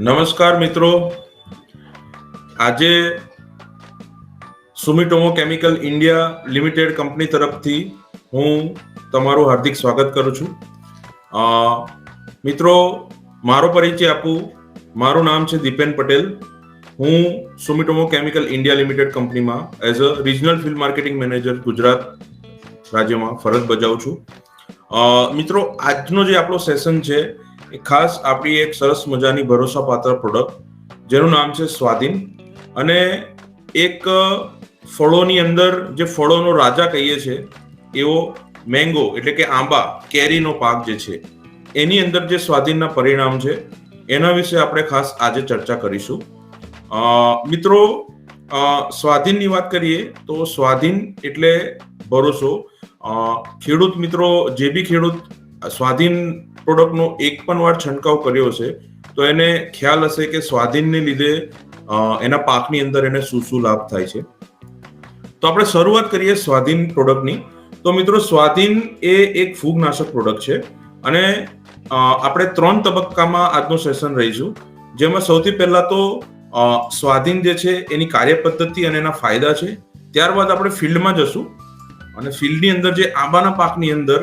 નમસ્કાર મિત્રો. આજે Sumitomo chemical India limited company તરફથી હું તમારું હાર્દિક સ્વાગત કરું છું. મિત્રો, મારો પરિચય આપું. મારું નામ છે દીપેન પટેલ. હું સુમિટોમો કેમિકલ ઇન્ડિયા લિમિટેડ કંપનીમાં as a regional field marketing manager Gujarat રાજ્યમાં ફરજ બજાવું છું. મિત્રો, આજનો જે આપણો સેશન છે, એ ખાસ આપણી એક સરસ મજાની ભરોસાપાત્ર પ્રોડક્ટ જેનું નામ છે સ્વાધીન. અને એક ફળોની અંદર જે ફળોનો રાજા કહીએ છીએ એવો મેંગો એટલે કે આંબા, કેરીનો પાક જે છે, એની અંદર જે સ્વાધીનના પરિણામ છે, એના વિશે આપણે ખાસ આજે ચર્ચા કરીશું. મિત્રો સ્વાધીનની વાત કરીએ તો સ્વાધીન એટલે ભરોસો ખેડૂત મિત્રો, જે બી ખેડૂત સ્વાધીન પ્રોડક્ટનો એક પણ વાર છંટકાવ કર્યો છે, તો એને ખ્યાલ હશે કે સ્વાધીનને લીધે એના પાકની અંદર એને શું શું લાભ થાય છે. તો આપણે શરૂઆત કરીએ સ્વાધીન પ્રોડક્ટની. તો મિત્રો, સ્વાધીન એ એક ફૂગનાશક પ્રોડક્ટ છે અને આપણે ત્રણ તબક્કામાં આજનું સેશન રહીશું. જેમાં સૌથી પહેલા તો સ્વાધીન જે છે, એની કાર્યપદ્ધતિ અને એના ફાયદા છે. ત્યારબાદ આપણે ફિલ્ડમાં જશું. અને ફિલ્ડની અંદર જે આંબાના પાકની અંદર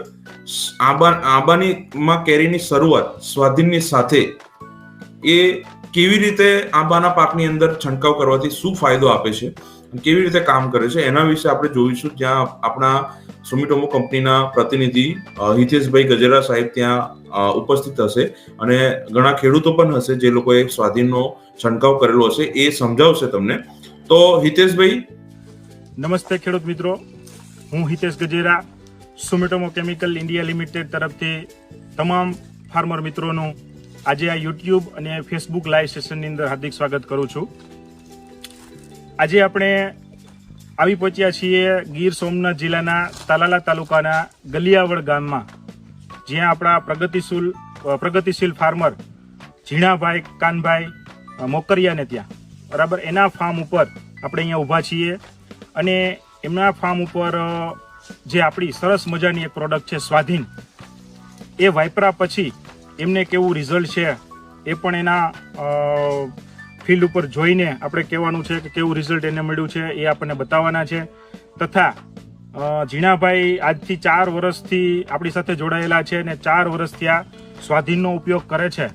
આંબા આંબાની માં કેરીની શરૂઆત સ્વાધીનની સાથે એ કેવી રીતે આંબાના પાકની અંદર છંટકાવ કરવાથી શું ફાયદો આપે છે કેવી રીતે કામ કરે છે એના વિશે આપણે જોઈશું. જ્યાં આપણા સુમિટોમો કંપનીના પ્રતિનિધિ હિતેશભાઈ ગજેરા સાહેબ ત્યાં ઉપસ્થિત હશે અને ઘણા ખેડૂતો પણ હશે જે લોકોએ સ્વાધીનનો છંટકાવ કરેલો હશે એ સમજાવશે તમને. તો હિતેશભાઈ? નમસ્તે ખેડૂત મિત્રો. હું Hitesh Gajera, Sumitomo chemical India limited તરફથી તમામ ફાર્મર મિત્રોનું આજે આ યુટ્યુબ અને ફેસબુક લાઈવ સેશનની અંદર હાર્દિક સ્વાગત કરું છું. આજે આપણે આવી પહોંચ્યા છીએ ગીર સોમનાથ જિલ્લાના તાલાલા તાલુકાના ગલિયાવડ ગામમાં, જ્યાં આપણા પ્રગતિશીલ પ્રગતિશીલ ફાર્મર ઝીણાભાઈ કાનભાઈ મોકરિયાને ત્યાં. બરાબર, એના ફાર્મ ઉપર આપણે અહીંયા ઊભા છીએ અને એમના ફાર્મ ઉપર જે આપણી સરસ મજાની એક પ્રોડક્ટ છે સ્વાધીન, એ વાપરા પછી એમને કેવું રિઝલ્ટ છે એ પણ એના ફિલ્ડ ઉપર જોઈને આપણે કહેવાનું છે કે કેવું રિઝલ્ટ એને મળ્યું છે એ આપણને બતાવવાના છે. તથા ઝીણાભાઈ આજથી ચાર વર્ષથી આપણી સાથે જોડાયેલા છે અને ચાર વર્ષથી આ સ્વાધીનનો ઉપયોગ કરે છે.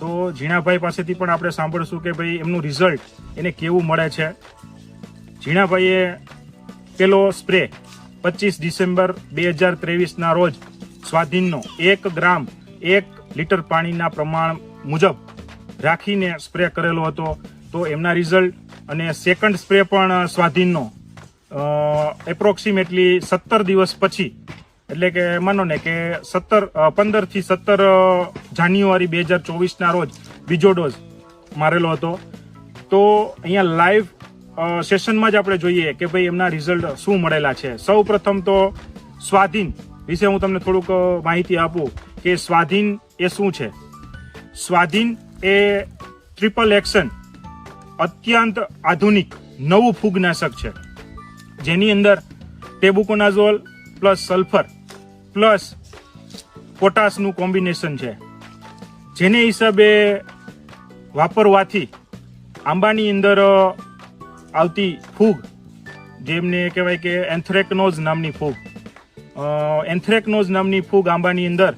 તો ઝીણાભાઈ પાસેથી પણ આપણે સાંભળશું કે ભાઈ એમનું રિઝલ્ટ એને કેવું મળે છે. ઝીણાભાઈએ પેલો સ્પ્રે પચીસ ડિસેમ્બર બે હજાર ત્રેવીસના રોજ સ્વાધીનનો એક ગ્રામ એક લીટર પાણીના પ્રમાણ મુજબ રાખીને સ્પ્રે કરેલો હતો. તો એમના રિઝલ્ટ અને સેકન્ડ સ્પ્રે પણ સ્વાધીનનો. એપ્રોક્સિમેટલી સત્તર દિવસ પછી, એટલે કે માનો ને કે સત્તર પંદરથી સત્તર જાન્યુઆરી બે હજાર ચોવીસના રોજ બીજો ડોઝ મારેલો હતો. તો અહીંયા લાઈવ સેશનમાં જ આપણે જોઈએ કે ભાઈ એમના રિઝલ્ટ શું મળેલા છે. સૌ પ્રથમ તો સ્વાધીન વિશે હું તમને થોડુંક માહિતી આપું કે સ્વાધીન એ શું છે. સ્વાધીન એ ટ્રિપલ એક્શન અત્યંત આધુનિક નવું ફૂગનાશક છે. જેની અંદર ટેબુકોનાઝોલ પ્લસ સલ્ફર પ્લસ પોટાશનું કોમ્બિનેશન છે. જેને હિસાબે વાપરવાથી આંબાની અંદર આવતી ફૂગ, જેમને કહેવાય કે એન્થ્રેકનોઝ નામની ફૂગ. એન્થ્રેકનોઝ નામની ફૂગ આંબાની અંદર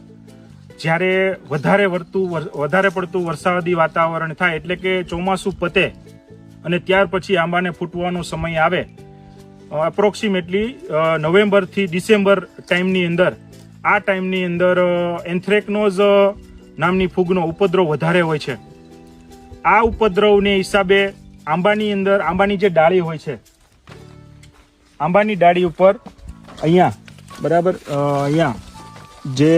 જ્યારે વધારે વર્તું, વર- વધારે પડતું વરસાદી વાતાવરણ થાય એટલે કે ચોમાસું પતે અને ત્યાર પછી આંબાને ફૂટવાનો સમય આવે અપ્રોક્સિમેટલી નવેમ્બરથી ડિસેમ્બર ટાઈમની અંદર, આ ટાઈમની અંદર એન્થ્રેકનોઝ નામની ફૂગનો ઉપદ્રવ વધારે હોય છે. આ ઉપદ્રવને હિસાબે આંબાની અંદર, આંબાની જે ડાળી હોય છે, આંબાની ડાળી ઉપર અહીંયા, બરાબર અહીંયા જે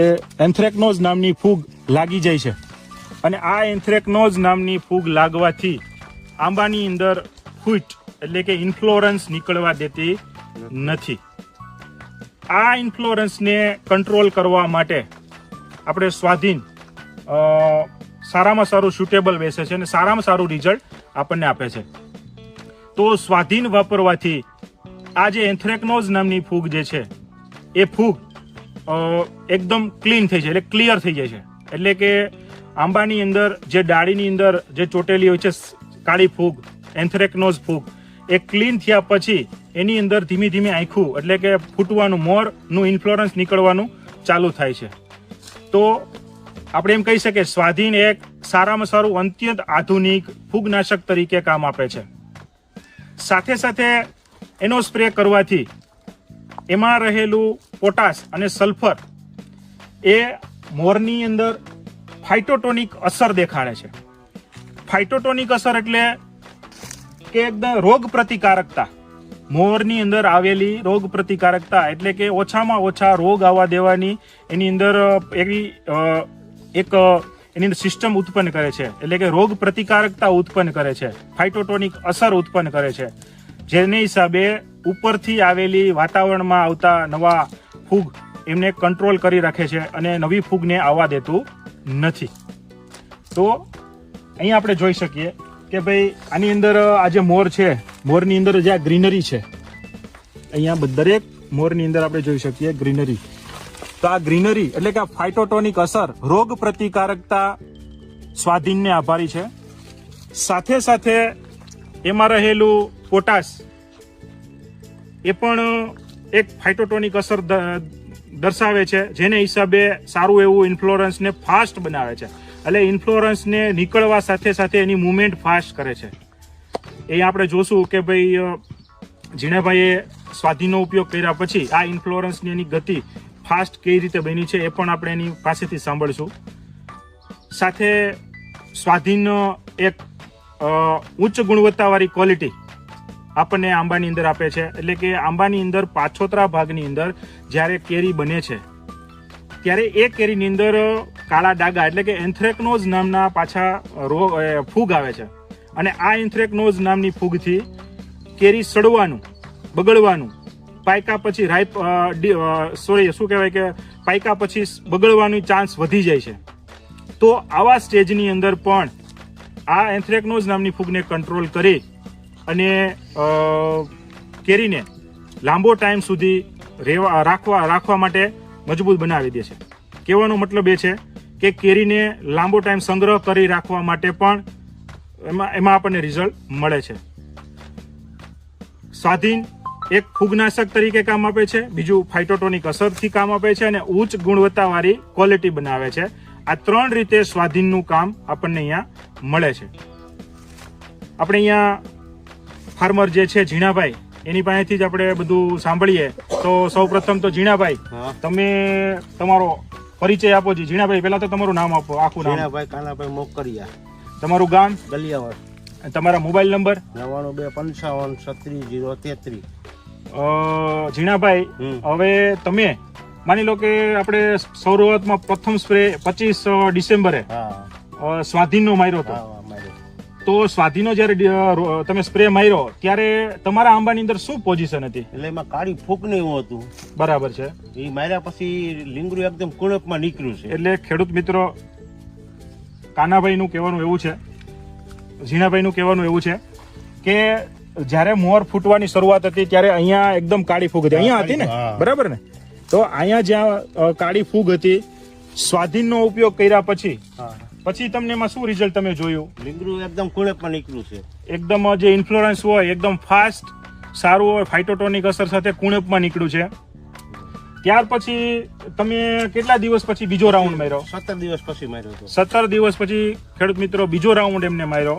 એન્થ્રેકનોઝ નામની ફૂગ લાગી જાય છે. અને આ એન્થ્રેકનોઝ નામની ફૂગ લાગવાથી આંબાની અંદર ફૂટ, એટલે કે ઇન્ફ્લોરન્સ નીકળવા દેતી નથી. આ ઇન્ફ્લોરન્સને કંટ્રોલ કરવા માટે આપણે સ્વાધીન સારામાં સારું સુટેબલ બેસે છે અને સારામાં સારું રિઝલ્ટ આપણને આપે છે. તો સ્વાધીન વાપરવાથી આ જે એન્થ્રેકનોઝ નામની ફૂગ જે છે, એ ફૂગ એકદમ ક્લીન થઈ જાય, એટલે ક્લિયર થઈ જાય છે. એટલે કે આંબાની અંદર, જે ડાળીની અંદર જે ચોટેલી હોય છે કાળી ફૂગ, એન્થ્રેકનોઝ ફૂગ, એ ક્લીન થયા પછી એની અંદર ધીમે ધીમે આંખું એટલે કે ફૂટવાનું, મોરનું ઇન્ફ્લોરન્સ નીકળવાનું ચાલુ થાય છે. તો આપણે એમ કહી શકીએ, સ્વાધીન એક સારામાં સારું અત્યંત આધુનિક ફૂગનાશક તરીકે કામ આપે છે. સાથે સાથે એનો સ્પ્રે કરવાથી એમાં રહેલું પોટાશ અને સલ્ફર એ મોરની અંદર ફાઇટોટોનિક અસર દેખાડે છે. ફાઇટોટોનિક અસર એટલે કે એકદમ રોગ પ્રતિકારકતા મોરની અંદર આવેલી રોગ પ્રતિકારકતા એટલે કે ઓછામાં ઓછા રોગ આવવા દેવાની એની અંદર એવી એક એની સિસ્ટમ ઉત્પન્ન કરે છે. એટલે કે રોગ પ્રતિકારકતા ઉત્પન્ન કરે છે. ફાઇટોટોનિક અસર ઉત્પન્ન કરે છે. જેને હિસાબે ઉપરથી આવેલી વાતાવરણમાં આવતા નવા ફૂગ એમને કંટ્રોલ કરી રાખે છે અને નવી ફૂગને આવવા દેતું નથી. તો અહીં આપણે જોઈ શકીએ કે ભાઈ આની અંદર આ જે મોર છે, મોરની અંદર જે આ ગ્રીનરી છે. અહીંયા દરેક મોરની અંદર આપણે જોઈ શકીએ ગ્રીનરી તો આ ગ્રીનરી એટલે કે આ ફાઇટોટોનિક અસર રોગ પ્રતિકારકતા સ્વાધીનને આભારી છે. સાથે સાથે એમાં રહેલું પોટાશ એ પણ એક ફાઇટોટોનિક અસર દર્શાવે છે, જેને હિસાબે સારું એવું ઇન્ફ્લોરન્સને ફાસ્ટ બનાવે છે. એટલે ઇન્ફ્લોરન્સને નીકળવા સાથે સાથે એની મુવમેન્ટ ફાસ્ટ કરે છે. એ આપણે જોશું કે ભાઈ જીણાભાઈએ સ્વાધીનનો ઉપયોગ કર્યા પછી આ ઇન્ફ્લોરન્સની એની ગતિ ફાસ્ટ કઈ રીતે બની છે એ પણ આપણે એની પાસેથી સાંભળશું. સાથે સ્વાધીન એક ઉચ્ચ ગુણવત્તાવાળી ક્વોલિટી આપણને આંબાની અંદર આપે છે. એટલે કે આંબાની અંદર પાછોતરા ભાગની અંદર જ્યારે કેરી બને છે, ત્યારે એ કેરીની અંદર કાળા ડાગા એટલે કે એન્થ્રેકનોઝ નામના પાછા રોગ ફૂગ આવે છે. અને આ એન્થ્રેકનોઝ નામની ફૂગથી કેરી સડવાનું, બગડવાનું પાયકા પછી રાઈપ સોરી, શું કહેવાય કે પાયકા પછી બગડવાની ચાન્સ વધી જાય છે. તો આવા સ્ટેજની અંદર પણ આ એન્થ્રેકનોઝ નામની ફૂગને કંટ્રોલ કરી અને કેરીને લાંબો ટાઈમ સુધી રેવા, રાખવા રાખવા માટે મજબૂત બનાવી દે છે. કહેવાનો મતલબ એ છે કે કેરીને લાંબો ટાઈમ સંગ્રહ કરી રાખવા માટે પણ એમાં એમાં આપણને રિઝલ્ટ મળે છે. સ્વાધીન એક ફૂગનાશક તરીકે કામ આપે છે બીજું ફાઇટોટોનિક અસરથી કામ આપે છે અને ઉચ્ચ ગુણવત્તાવાળી ક્વોલિટી બનાવે છે. આ ત્રણ રીતે સ્વાધીનનું કામ આપણને અહીંયા મળે છે. આપણે અહીંયા ફાર્મર જે છે ઝીણાભાઈ એની પાસેથી જ આપણે બધું સાંભળીએ. તો સૌ પ્રથમ તો ઝીણાભાઈ તમે તમારો પરિચય આપો જી. ઝીણાભાઈ પહેલા તો તમારું નામ આપો આખું નામ. ઝીણાભાઈ કાનાભાઈ મોકરિયા. તમારું ગામ? ગલિયાવાડ. અને તમારા મોબાઈલ નંબર? નવાણું બે પંચાવન છત્રીસ જીરો તેત્રીસ. ઝીણાભાઈ હવે તમે માની લો કે આપણે શરૂઆતમાં પ્રથમ સ્પ્રે પચીસ ડિસેમ્બરે સ્વાધીનનો માર્યો હતો. તો સ્વાધીનો જ્યારે તમે સ્પ્રે માર્યો ત્યારે તમારા આંબાની અંદર શું પોઝિશન હતી? એટલે એમાં કાળી ફૂક ને એવું હતું. બરાબર છે. એ માર્યા પછી લીંગડું એકદમ કુણપમાં નીકળ્યું છે. એટલે ખેડૂત મિત્રો કાનાભાઈનું કહેવાનું એવું છે ઝીણાભાઈનું કહેવાનું એવું છે કે જ્યારે મોર ફૂટવાની શરૂઆત હતી ત્યારે અહીંયા એકદમ કાળી ફૂગ હતી. અહીંયા હતી ને? બરાબર ને? તો અહીંયા જ્યાં કાળી ફૂગ હતી સ્વાધીનનો ઉપયોગ કર્યા પછી પછી તમને એમાં શું રિઝલ્ટ તમે જોયું? લીંગડું એકદમ કુણપમાં નીકળ્યું છે. એકદમ જે ઇન્ફ્લુઅન્સ હોય એકદમ ફાસ્ટ સારું હોય ફાઇટોટોનિક અસર સાથે કુણેપમાં નીકળ્યું છે. ત્યાર પછી તમે કેટલા દિવસ પછી બીજો રાઉન્ડ માર્યો? સત્તર દિવસ પછી માર્યો સત્તર દિવસ પછી ખેડૂત મિત્રો બીજો રાઉન્ડ એમને માર્યો.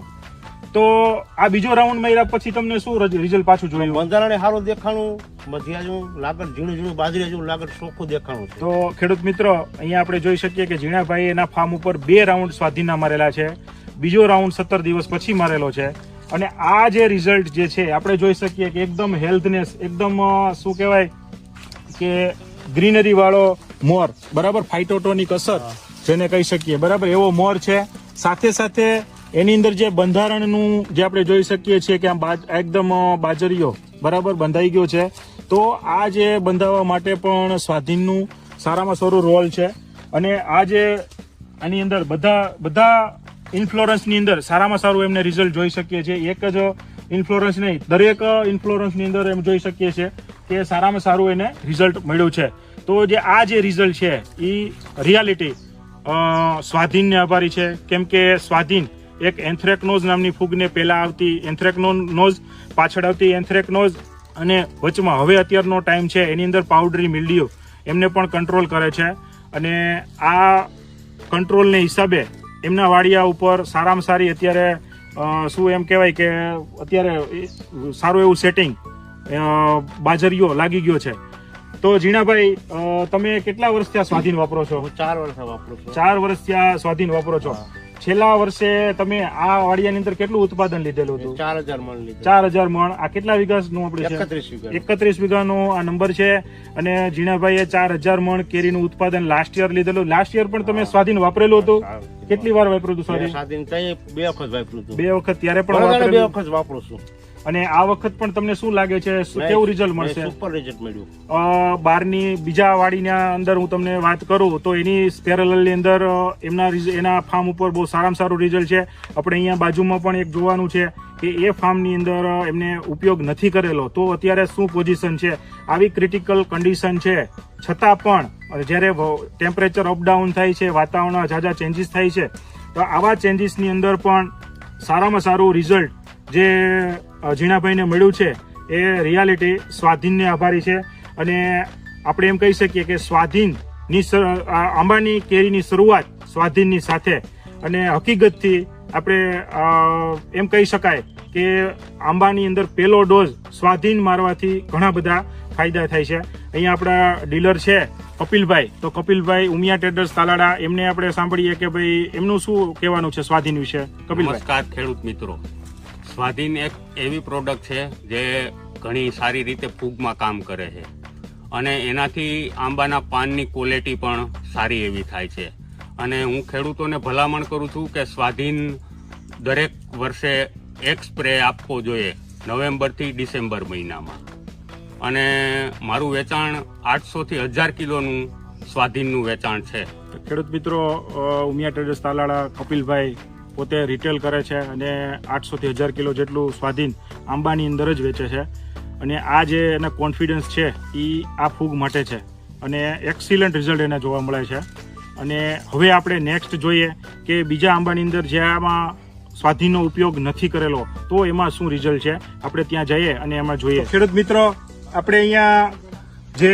તો આ બીજો રાઉન્ડ માર્યા પછી તમને શું રિઝલ્ટ પાછું જોયું? બંધારણે સારું દેખાણું મધ્યાજું લાગત ઝીણું ઝીણું બાજરી જેવું લાગત ચોખ્ખું દેખાણું તો ખેડૂત મિત્રો અહીંયા આપણે જોઈ શકીએ કે ઝીણાભાઈ એના ફાર્મ ઉપર બે રાઉન્ડ સ્વાધીના મારેલા છે. બીજો રાઉન્ડ સત્તર દિવસ પછી મારેલો છે. અને આ જે રિઝલ્ટ જે છે આપણે જોઈ શકીએ કે એકદમ હેલ્થનેસ એકદમ શું કહેવાય કે ગ્રીનરી વાળો મોર બરાબર ફાઇટોટોનિક અસર જેને કહી શકીએ. બરાબર એવો મોર છે. સાથે સાથે એની અંદર જે બંધારણનું જે આપણે જોઈ શકીએ છીએ કે બાજ- એકદમ બાજરીઓ, બરાબર, બંધાઈ ગયો છે. તો આ જે બંધાવવા માટે પણ સ્વાધીનનું સારામાં સારું રોલ છે. અને આ જે આની અંદર બધા બધા ઇન્ફ્લોરન્સની અંદર સારામાં સારું એમને રિઝલ્ટ જોઈ શકીએ છીએ. એક જ ઇન્ફ્લોરન્સ નહીં, દરેક ઇન્ફ્લોરન્સની અંદર એમ જોઈ શકીએ છીએ કે સારામાં સારું એને રિઝલ્ટ મળ્યું છે. તો જે આ જે રિઝલ્ટ છે એ રિયાલિટી સ્વાધીનને આભારી છે. કેમ કે સ્વાધીન એક એન્થ્રેકનોઝ નામની ફૂગને પહેલાં આવતી એન્થ્રેકનોઝ પાછળ આવતી એન્થ્રેકનોઝ અને વચમાં હવે અત્યારનો ટાઈમ છે એની અંદર પાવડરી મિલ્ડીઓ એમને પણ કંટ્રોલ કરે છે. અને આ કંટ્રોલને હિસાબે એમના વાડિયા ઉપર સારામાં સારી અત્યારે શું એમ કહેવાય કે અત્યારે સારું એવું સેટિંગ બાજરીઓ લાગી ગયો છે. તો જીણાભાઈ તમે કેટલા વર્ષથી આ સ્વાધીન વાપરો છો? ચાર વર્ષ વાપરો છો. ચાર વર્ષથી આ સ્વાધીન વાપરો છો. છેલ્લા વર્ષે તમે આ વાડિયાની અંદર કેટલું ઉત્પાદન લીધેલું હતું? ચાર હજાર મણ લીધું ચાર હજાર મણ. આ કેટલા વીઘાનું આપણે એકત્રીસ વીઘા નો વીઘાનો આ નંબર છે. અને જીણાભાઈએ ચાર હજાર મણ કેરીનું ઉત્પાદન લાસ્ટ યર લીધેલું. લાસ્ટ યર પણ તમે સ્વાધીન વાપરેલું હતું? કેટલી વાર વાપર્યું હતું સ્વાધીન? બે વખત વાપર્યું બે વખત ત્યારે પણ બે વખત વાપરું છું. અને આ વખત પણ તમને શું લાગે છે? કેવું રિઝલ્ટ મળશે? સુપર રિઝલ્ટ મળ્યું. બારની બીજા વાડીના અંદર હું તમને વાત કરું તો એની પેરેલલની અંદર એમના એના ફાર્મ ઉપર બહુ સારામાં સારું રિઝલ્ટ છે. આપણે અહીંયા બાજુમાં પણ એક જોવાનું છે કે એ ફાર્મની અંદર એમને ઉપયોગ નથી કરેલો. તો અત્યારે શું પોઝિશન છે? આવી ક્રિટિકલ કન્ડિશન છે. છતાં પણ જ્યારે ટેમ્પરેચર અપડાઉન થાય છે વાતાવરણમાં ઝાઝા ચેન્જીસ થાય છે તો આવા ચેન્જીસની અંદર પણ સારામાં સારું રિઝલ્ટ જે ઝીણાભાઈને મળ્યું છે, એ રિયાલિટી સ્વાધીનને આભારી છે. અને આપણે એમ કહી શકીએ કે સ્વાધીનની આંબાની કેરીની શરૂઆત સ્વાધીનની સાથે. અને હકીકતથી આપણે એમ કહી શકાય કે આંબાની અંદર પહેલો ડોઝ સ્વાધીન મારવાથી ઘણા બધા ફાયદા થાય છે. અહીંયા આપણા ડીલર છે કપિલભાઈ. તો કપિલભાઈ, ઉમિયા ટ્રેડર્સ તાલાડા, એમને આપણે સાંભળીએ કે ભાઈ, એમનું શું કહેવાનું છે સ્વાધીન વિશે? કપિલભાઈ. ખેડૂત મિત્રો. સ્વાધીન એક એવી પ્રોડક્ટ છે જે ઘણી સારી રીતે ફૂગમાં કામ કરે છે. અને એનાથી આંબાના પાનની ક્વોલિટી પણ સારી એવી થાય છે. અને હું ખેડૂતોને ભલામણ કરું છું કે સ્વાધીન દરેક વર્ષે એક સ્પ્રે આપવો જોઈએ નવેમ્બરથી ડિસેમ્બર મહિનામાં. અને મારું વેચાણ આઠસોથી હજાર કિલોનું સ્વાધીનનું વેચાણ છે. ખેડૂત મિત્રો ઉમિયા ટ્રેડર્સ તાલાળા, કપિલભાઈ પોતે રિટેલ કરે છે અને આઠસોથી હજાર કિલો જેટલું સ્વાધીન આંબાની અંદર જ વેચે છે. અને આ જે એના કોન્ફિડન્સ છે એ આ ફૂગ માટે છે. અને એક્સિલન્ટ રિઝલ્ટ એને જોવા મળે છે. અને હવે આપણે નેક્સ્ટ જોઈએ કે બીજા આંબાની અંદર જ્યાંમાં સ્વાધીનનો ઉપયોગ નથી કરેલો, તો એમાં શું રિઝલ્ટ છે? આપણે ત્યાં જઈએ અને એમાં જોઈએ. ખેડૂત મિત્રો, આપણે અહીંયા જે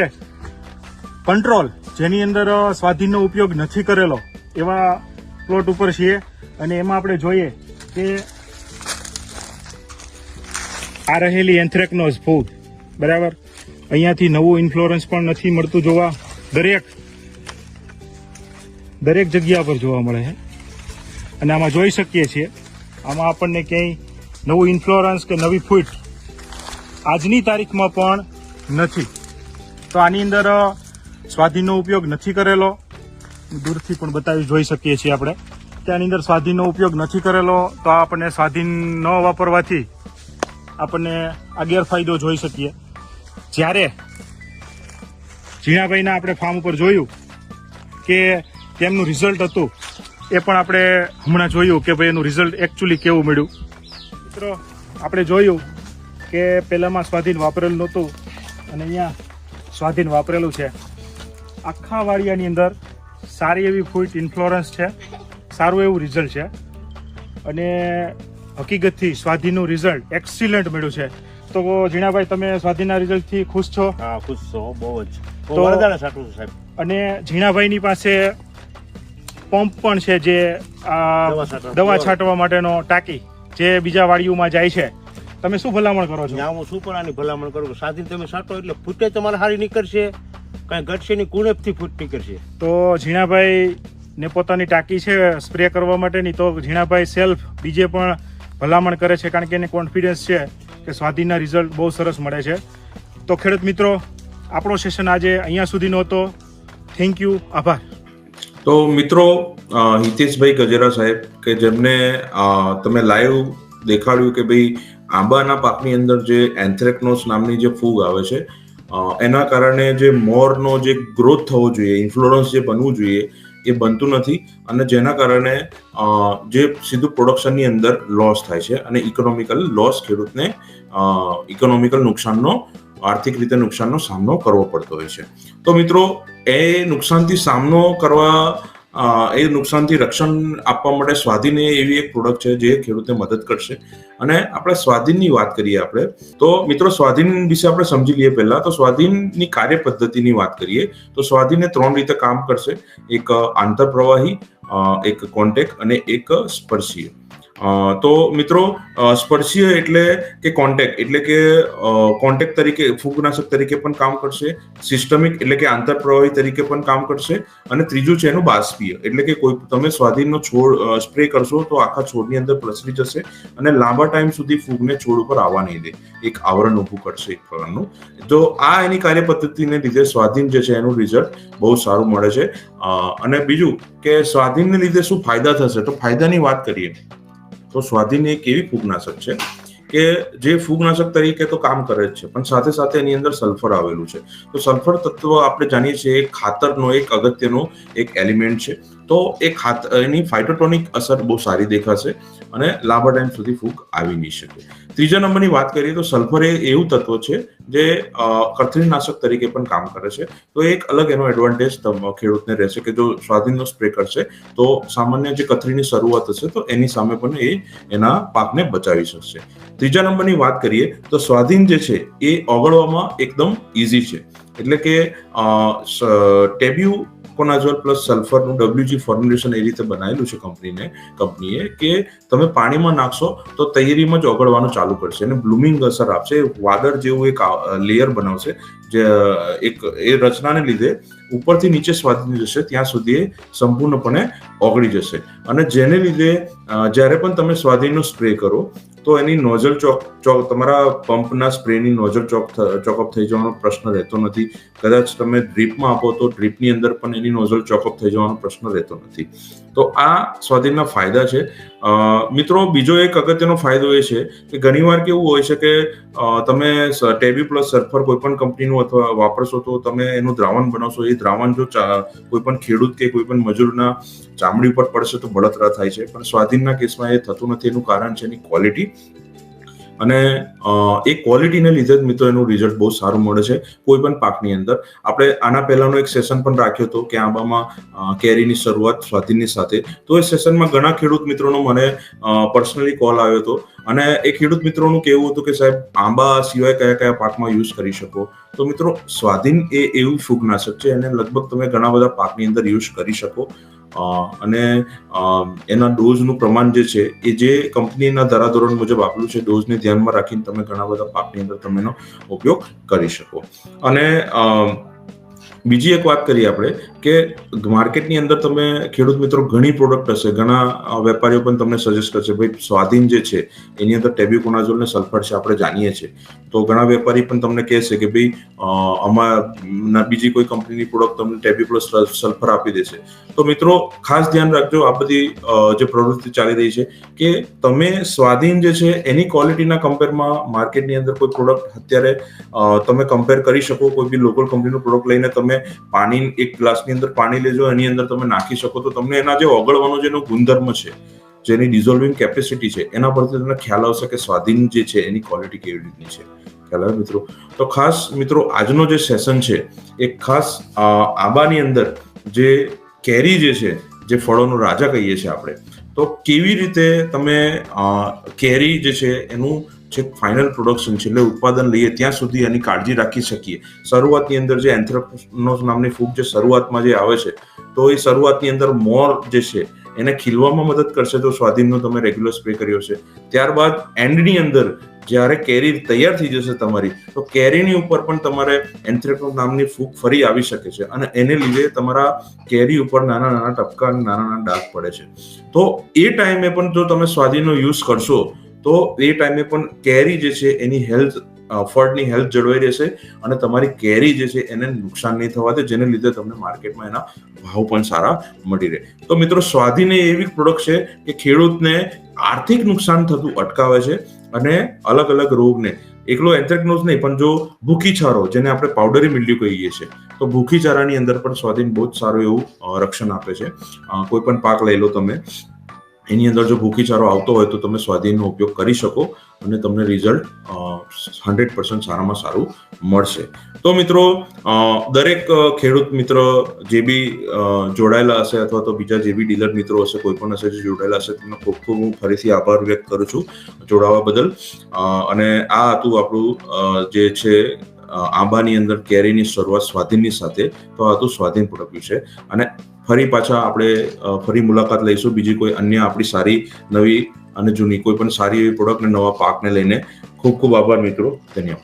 કંટ્રોલ જેની અંદર સ્વાધીનનો ઉપયોગ નથી કરેલો, એવા પ્લોટ ઉપર છીએ અને એમાં આપણે જોઈએ કે આ રહેલી એન્થ્રેકનોઝ ફૂગ બરાબર? અહીંયાથી નવું ઇન્ફ્લોરન્સ પણ નથી મળતું જોવા. દરેક દરેક જગ્યા પર જોવા મળે છે. અને આમાં જોઈ શકીએ છીએ, આમાં આપણને ક્યાંય નવું ઇન્ફ્લોરન્સ કે નવી ફૂટ આજની તારીખમાં પણ નથી. તો આની અંદર સ્વાધીનનો ઉપયોગ નથી કરેલો. દૂરથી પણ બતાવી જોઈ શકીએ છીએ આપણે. ત્યાંની અંદર સ્વાધીનનો ઉપયોગ નથી કરેલો, તો આપણને સ્વાધીન ન વાપરવાથી આપણને આ ગેરફાયદો જોઈ શકીએ. જ્યારે ઝીણાભાઈના આપણે ફાર્મ ઉપર જોયું કે તેમનું રિઝલ્ટ હતું, એ પણ આપણે હમણાં જોયું કે ભાઈ એનું રિઝલ્ટ એકચ્યુઅલી કેવું મળ્યું. મિત્રો, આપણે જોયું કે પહેલાંમાં સ્વાધીન વાપરેલું નહોતું અને અહીંયા સ્વાધીન વાપરેલું છે. આખા વાડિયાની અંદર સારી એવી ફૂટ ઇન્ફ્લોરન્સ છે. સારું એવું રિઝલ્ટ છે. અને હકીકતથી સ્વાધીનું રિઝલ્ટ એક્સિલન્ટ મળ્યું છે. તો જીણાભાઈ તમે સ્વાધીનના રિઝલ્ટથી ખુશ છો? હા ખુશ છો બહુ જ. તો- સાચું સાહેબ. અને જીણાભાઈની પાસે પંપ પણ છે જે આ દવા છાંટવા. માટેનો ટાંકી જે બીજા વાડીઓમાં જાય છે. તમે શું ભલામણ કરો છો? હું શું પણ આની ભલામણ કરું? કે સાધીન તમે સાટો એટલે ફૂટે તમારે સારી નીકળશે. કાંઈ ઘટશે નહીં કુણેપથી ફૂટ નીકળશે. તો ઝીણાભાઈ ને પોતાની ટાંકી છે સ્પ્રે કરવા માટેની તો ઝીણાભાઈ સેલ્ફ બીજે પણ ભલામણ કરે છે કારણ કે એને કોન્ફિડન્સ છે કે સ્વાધીનના રિઝલ્ટ બહુ સરસ મળે છે. તો ખેડૂત મિત્રો આપણો સેશન આજે અહીંયા સુધીનો હતો થેન્ક યુ આભાર. તો મિત્રો હિતેશભાઈ ગજેરા સાહેબ કે જેમને તમે લાઈવ દેખાડ્યું કે ભાઈ આંબાના પાકની અંદર જે એન્થ્રેકનોસ નામની જે ફૂગ આવે છે એના કારણે જે મોરનો જે ગ્રોથ થવો જોઈએ ઇન્ફ્લોરન્સ જે બનવું જોઈએ, એ બનતું નથી અને જેના કારણે જે સીધું પ્રોડક્શનની અંદર લોસ થાય છે અને ઇકોનોમિકલ લોસ ખેડૂતને ઇકોનોમિકલ નુકસાનનો, આર્થિક રીતે નુકસાનનો સામનો કરવો પડતો હોય છે. તો મિત્રો, એ નુકસાનથી સામનો કરવા એ નુકસાનથી રક્ષણ આપવા માટે સ્વાધીન એ એવી એક પ્રોડક્ટ છે જે ખેડૂતને મદદ કરશે. અને આપણે સ્વાધીનની વાત કરીએ આપણે, તો મિત્રો સ્વાધીન વિશે આપણે સમજી લઈએ પહેલા. તો સ્વાધીનની કાર્ય પદ્ધતિની વાત કરીએ, તો સ્વાધીનને ત્રણ રીતે કામ કરશે. એક આંતરપ્રવાહી એક કોન્ટેક અને એક સ્પર્શીય. તો મિત્રો સ્પર્શીય એટલે કે કોન્ટેક એટલે કે કોન્ટેક તરીકે, ફૂગનાશક તરીકે પણ કામ કરશે સિસ્ટમિક એટલે કે આંતરપ્રવાહી તરીકે પણ કામ કરશે, અને ત્રીજું છે એનું બાષ્પીય, એટલે કે કોઈ તમે સ્વાધીનનો છોડ સ્પ્રે કરશો તો આખા છોડની અંદર પ્રસરી જશે અને લાંબા ટાઈમ સુધી ફૂગને છોડ ઉપર આવવા નહીં દે. એક આવરણ ઊભું કરશે એક પ્રકારનું તો આ એની કાર્ય પદ્ધતિને લીધે સ્વાધીન જે છે એનું રિઝલ્ટ બહુ સારું મળે છે. અને બીજું કે સ્વાધીનને લીધે શું ફાયદા થશે? તો ફાયદાની વાત કરીએ. તો સ્વાધીન એક એવી ફૂગનાશક છે કે જે ફૂગનાશક તરીકે તો કામ કરે જ છે, પણ સાથે સાથે એની અંદર સલ્ફર આવેલું છે. તો સલ્ફર તત્વ આપણે જાણીએ છીએ ખાતરનો એક અગત્યનો એક એલિમેન્ટ છે. તો એ ખાત, એની ફાઇટોટોનિક અસર બહુ સારી દેખાશે અને લાંબા ટાઈમ સુધી ફૂગ આવી નહીં શકે. ત્રીજા નંબરની વાત કરીએ તો સલ્ફર એ એવું તત્વ છે જે કથરીનાશક તરીકે પણ કામ કરે છે. તો એક અલગ એનો એડવાન્ટેજ ખેડૂતને રહેશે કે જો સ્વાધીનનો સ્પ્રે કરશે તો સામાન્ય જે કથરીની શરૂઆત હશે તો એની સામે પણ એ એના પાકને બચાવી શકશે. ત્રીજા નંબરની વાત કરીએ તો સ્વાધીન જે છે એ ઓગળવામાં એકદમ ઇઝી છે. એટલે કે ટેબ્યુ કોનાઝોલ પ્લસ સલ્ફરનું ડબ્લ્યુજી ફોર્મ્યુલેશન એ રીતે બનાવેલું છે કંપનીને, કંપનીએ કે તમે પાણીમાં નાખશો તો તૈયારીમાં જ ઓગળવાનું ચાલુ કરશે અને બ્લુમિંગ અસર આપશે. વાદળ જેવું એક લેયર બનાવશે જે એક, એ રચનાને લીધે ઉપરથી નીચે સ્વાદની જશે, ત્યાં સુધી સંપૂર્ણપણે ઓગળી જશે. અને જેને લીધે જ્યારે પણ તમે સ્વાદીનો સ્પ્રે કરો, તો એની નોઝલ ચોક ચોક, તમારા પંપના સ્પ્રેની નોઝલ ચોક ચોકઅપ થઈ જવાનો પ્રશ્ન રહેતો નથી. કદાચ તમે ડ્રીપમાં આપો તો ડ્રીપની અંદર પણ એની નોઝલ ચોકઅપ થઈ જવાનો પ્રશ્ન રહેતો નથી. તો આ સ્વાધીનના ફાયદા છે. મિત્રો, બીજો એક અગત્યનો ફાયદો એ છે કે ઘણીવાર કેવું હોય છે કે તમે ટેબી પ્લસ સલ્ફર કોઈ પણ કંપનીનું અથવા વાપરશો તો તમે એનું દ્રાવણ બનાવશો. એ દ્રાવણ જો ચા- કોઈ પણ ખેડૂત કે કોઈ પણ મજૂરના ચામડી ઉપર પડશે તો બળતરા થાય છે. પણ સ્વાધીનના કેસમાં એ થતું નથી. એનું કારણ છે એની ક્વોલિટી. અને એ ક્વોલિટીને લીધે જ મિત્રો એનું રિઝલ્ટ બહુ સારું મળે છે કોઈ પણ પાકની અંદર. આપણે આના પહેલાંનો એક સેશન પણ રાખ્યો હતો કે આંબામાં કેરીની શરૂઆત સ્વાધીનની સાથે. તો એ સેશનમાં ઘણા ખેડૂત મિત્રોનો મને પર્સનલી કોલ આવ્યો હતો. અને એ ખેડૂત મિત્રોનું કહેવું હતું કે સાહેબ, આંબા સિવાય કયા કયા પાકમાં યુઝ કરી શકો? તો મિત્રો, સ્વાધીન એ એવું ફૂગનાશક છે, એને લગભગ તમે ઘણા બધા પાકની અંદર યુઝ કરી શકો. અને એના ડોઝનું પ્રમાણ જે છે, એ જે કંપનીના ધારાધોરણ મુજબ આપેલું છે, ડોઝને ધ્યાનમાં રાખીને તમે ઘણા બધા પાકની અંદર તમે એનો ઉપયોગ કરી શકો. અને બીજી એક વાત કરીએ આપણે કે માર્કેટની અંદર તમે ખેડૂત મિત્રો ઘણી પ્રોડક્ટ હશે, ઘણા વેપારીઓ પણ તમને સજેસ્ટ કરશે, ભાઈ, સ્વાધીન જે છે, એની અંદર ટેબ્યુકોનાઝોલ ને સલ્ફર છે, આપણે જાણીએ છીએ. તો ઘણા વેપારી પણ તમને કહેશે કે, ભાઈ અમારા બીજી કોઈ કંપનીની પ્રોડક્ટ તમને ટેબ્યુ પ્લસ સલ્ફર આપી દેશે. તો મિત્રો, ખાસ ધ્યાન રાખજો, આ બધી જે પ્રવૃત્તિ ચાલી રહી છે કે તમે સ્વાધીન જે છે, એની ક્વોલિટીના કમ્પેરમાં માર્કેટની અંદર કોઈ પ્રોડક્ટ અત્યારે તમે કમ્પેર કરી શકો, કોઈ બી લોકલ કંપનીનું પ્રોડક્ટ લઈને તમે પાણી એક ગ્લાસની અંદર પાણી લેજો, એની અંદર તમે નાખી શકો. તો તમને એના જે ઓગળવાનો જેનો ગુણધર્મ છે જેની ડિઝોલ્વિંગ કેપેસિટી છે, એના પરથી તમને ખ્યાલ આવશે કે સ્વાધીન જે છે, એની ક્વોલિટી કેવી રીતની છે. ખ્યાલ આવે મિત્રો? તો ખાસ મિત્રો, આજનો જે સેશન છે એ ખાસ આંબાની અંદર જે કેરી જે છે, જે ફળોનો રાજા કહીએ છીએ આપણે, તો કેવી રીતે તમે કેરી જે છે, એનું જે ફાઇનલ પ્રોડક્શન છે, એટલે ઉત્પાદન લઈએ ત્યાં સુધી એની કાળજી રાખી શકીએ. શરૂઆતની અંદર જે એન્થ્રેપનોસ નામની ફૂગ જે શરૂઆતમાં જે આવે છે, તો એ શરૂઆતની અંદર મોર જે છે, એને ખીલવામાં મદદ કરશે. તો સ્વાધીનનો તમે રેગ્યુલર સ્પ્રે કર્યો છે ત્યારબાદ એન્ડની અંદર જ્યારે કેરી તૈયાર થઈ જશે તમારી, તો કેરીની ઉપર પણ તમારે એન્થ્રેપનોસ નામની ફૂગ ફરી આવી શકે છે અને એને લીધે તમારા કેરી ઉપર નાના નાના ટપકા નાના નાના ડાઘ પડે છે. તો એ ટાઈમે પણ જો તમે સ્વાધીનનો યુઝ કરશો તો એ ટાઈમે પણ કેરી જે છે એની હેલ્થ ફળની હેલ્થ જળવાઈ રહેશે અને તમારી કેરી જે છે એને નુકસાન નહીં થવા દે, જેને લીધે તમને માર્કેટમાં એના ભાવ પણ સારા મળી રહે. તો મિત્રો સ્વાધીન એ એવી પ્રોડક્ટ છે કે ખેડૂતને આર્થિક નુકસાન થતું અટકાવે છે અને અલગ અલગ રોગને. એકલો એન્થ્રેકનોઝ નહીં, પણ જો ભૂખી છારો જેને આપણે પાવડરી મિલ્ડ્યુ કહીએ છીએ, તો ભૂખી ચારાની અંદર પણ સ્વાધીન બહુ જ સારું એવું રક્ષણ આપે છે. કોઈ પણ પાક લઈ લો તમે એની અંદર જો ભૂખી ચારો આવતો હોય તો તમે સ્વાધીનનો ઉપયોગ કરી શકો અને તમને રિઝલ્ટ હંડ્રેડ પર્સન્ટ સારામાં સારું મળશે. તો મિત્રો દરેક ખેડૂત મિત્ર જે બી જોડાયેલા હશે અથવા તો બીજા જે બી ડીલર મિત્રો હશે, કોઈ પણ હશે જે જોડાયેલા હશે, તેમનો ખૂબ ખૂબ હું ફરીથી આભાર વ્યક્ત કરું છું જોડાવા બદલ. અને આ હતું આપણું જે છે આંબાની અંદર કેરીની શરૂઆત સ્વાધીનની સાથે, તો આ હતું સ્વાધીન પ્રોડક્ટ વિશે. અને ફરી પાછા આપણે ફરી મુલાકાત લઈશું. બીજી કોઈ અન્ય આપણી સારી નવી અને જૂની કોઈ પણ સારી એવી પ્રોડક્ટ ને નવા પાકને લઈને ખૂબ ખૂબ આભાર મિત્રો. ધન્યવાદ.